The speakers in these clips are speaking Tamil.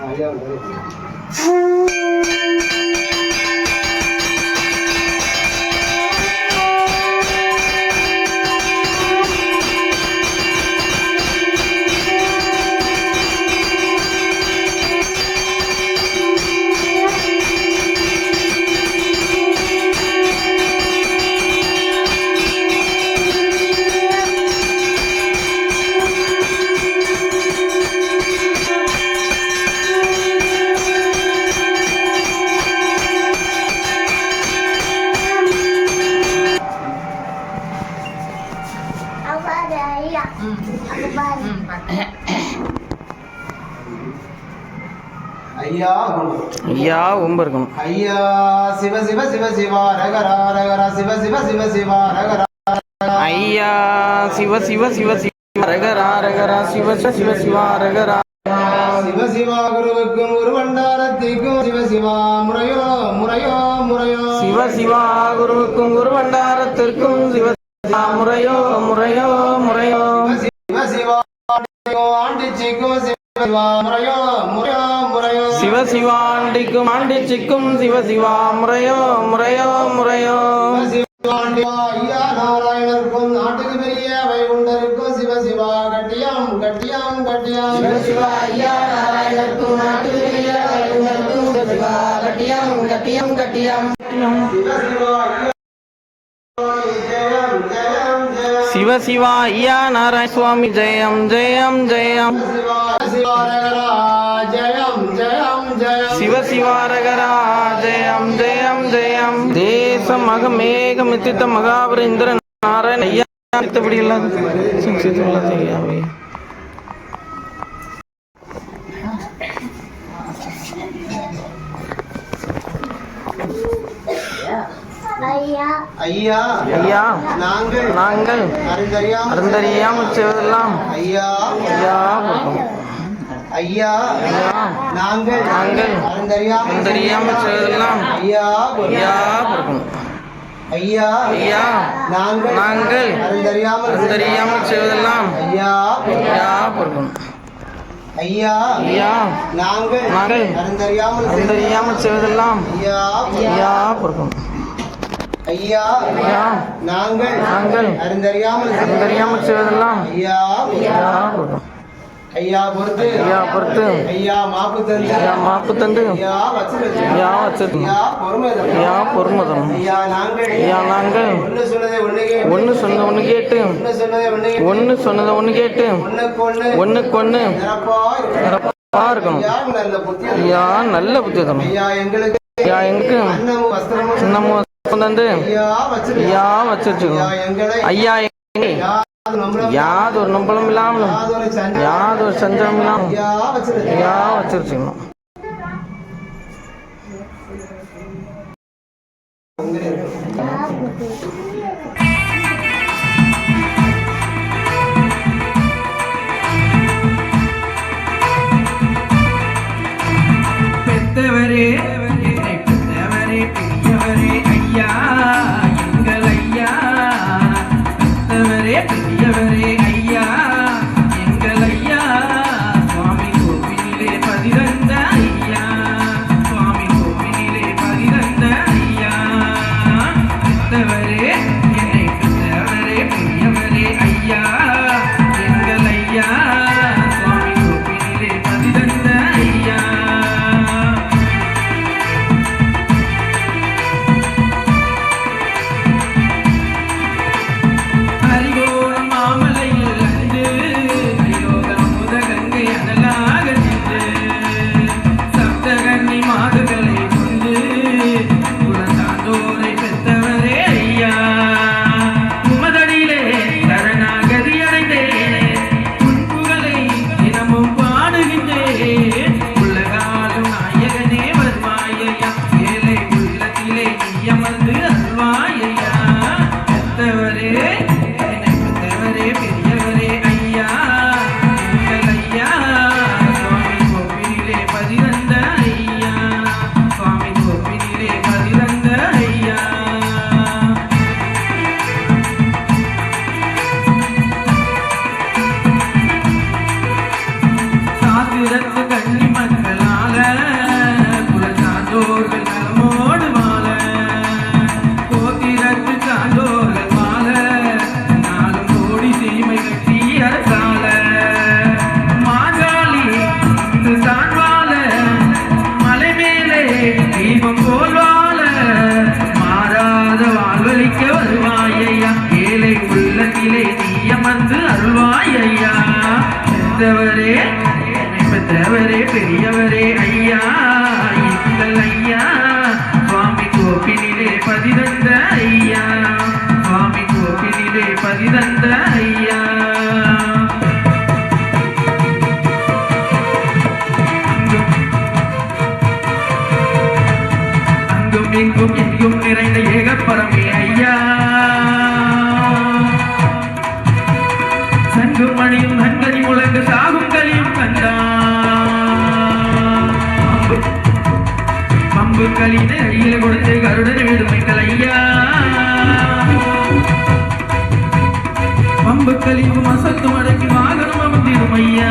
아니야, ஐயா ஐயா ஒம்பு இருக்கணும் ஐயா சிவ சிவ சிவ சிவா ரகரா ரகரா சிவ சிவ சிவ சிவா ரகரா ஐயா சிவ சிவ சிவ சிவ ரகரா ரகரா சிவ சிவ சிவ சிவா ரகரா சிவ சிவா குருவுக்கும் ஒரு பண்டாரத்திற்கும் சிவ சிவா முறையோ முறையோ முறையோ சிவ சிவா குருவுக்கும் குரு பண்டாரத்திற்கும் சிவ சிவா முறையோ முறையோ முறையோ சிவ சிவா ஆண்டிச்சிக்கும் சிவ சிவா முறையோ முறையோ முறையோ சிவ சிவாண்டிக்கும் ஆண்டிச்சிக்கும் சிவ சிவா முறையோ முறையோ முறையோ. நாராயணருக்கும் நாட்டுக்கு பெரிய வைகுண்டருக்கும் சிவ சிவா கட்டியம் கட்டியம் கட்டியம். சிவ சிவா ஐயா நாராயணர்க்கும் நாட்டு பெரிய வைகுண்டர்க்கும் சிவ சிவா கட்டியம் கட்டியம் கட்டியம். சிவ சிவ சிவா ஐயா நாராயண சுவாமி ஜெயம் ஜெயம் ஜெயம் ஜெயம் ஜெயம் சிவ சிவாரகரா ஜெயம் ஜெயம் ஜெயம் தேசம் மக மகமேக மித்தித்த மகாபுர மகாபரேந்திரன் நாராயண ஐயா மித்தபடி இல்லாத ஐயா ஐயா. ஐயா. நாங்கள். நாங்கள். அறிந்தறியாமல் அருந்தறியாமல் செய்வதெல்லாம். ஐயா. ஐயா. ஐயா. ஐயா. நாங்கள். நாங்கள். அறிந்தறியாமல் அருந்தறியாமல் செய்வதெல்லாம். ஐயா ஐயா கொடுக்கும். ஐயா. ஐயா. நாங்கள். நாங்கள். அறிந்தறியாமல் அருந்தறியாமல் செய்வதெல்லாம். ஐயா ஐயா கொடுக்கும். ஐயா. ஐயா. நாங்கள். நாங்கள். அறிந்தறியாமல் அருந்தறியாமல் செய்வதெல்லாம். ஐயா ஐயா கொடுக்கும். ஐயா ஐயா நாங்கள் நாங்கள் அறிந்தறியாமல் அருந்தறியாமல் செய்வதெல்லாம் ஐயா ஐயா பொறுத்து ஐயா பொறுத்து ஐயா மாப்பு தந்து ஐயா மாப்பு தந்து ஐயா வச்சிருந்து ஐயா வச்சிருக்கணும் ஐயா பொறுமை தந்து. ஐயா பொறுமதம். ஐயா நாங்கள் ஐயா நாங்கள் சொன்னதை கேட்டு ஒன்று கேட்டு ஒன்று சொன்னதை ஒன்று கேட்டு ஒன்றுக்கு ஒன்று நிரப்பா இருக்கணும். ஐயா நல்ல புத்தி. ஐயா எங்களுக்கு ஐயா எங்களுக்கு அன்னமும் வந்து ஐயா வச்சிருக்க ஐயா ஐயா வச்சிருச்சுக்கணும் எங்களை ஐயா யாது ஒரு நம்பளம் இல்லாமலும் சஞ்சலம் இல்லாமல் ஐயா வச்சிருச்சுக்கணும் Thank you. பெற்றவரே பெரியவரே ஐயா எங்கள் ஐயா சுவாமி கோப்பினிலே பதிதந்த ஐயா சுவாமி கோப்பினிலே பதிதந்த ஐயா. அங்கும் அங்கும் இங்கும் எங்கும் நிறைந்த ஏகப்பரமே ஐயா. பம்பு களினை அடியில் கொடுத்து கருடன் விடுமைகள் ஐயா பம்புக்களின் மசத்து மடக்கி வாகனம் அமர்ந்திடும் ஐயா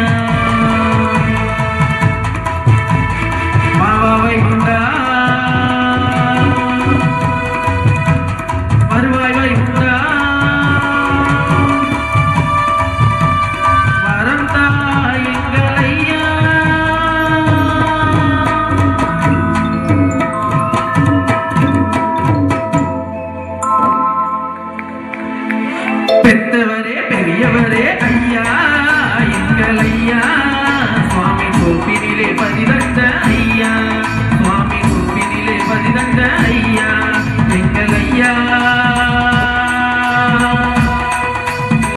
பெரியவரே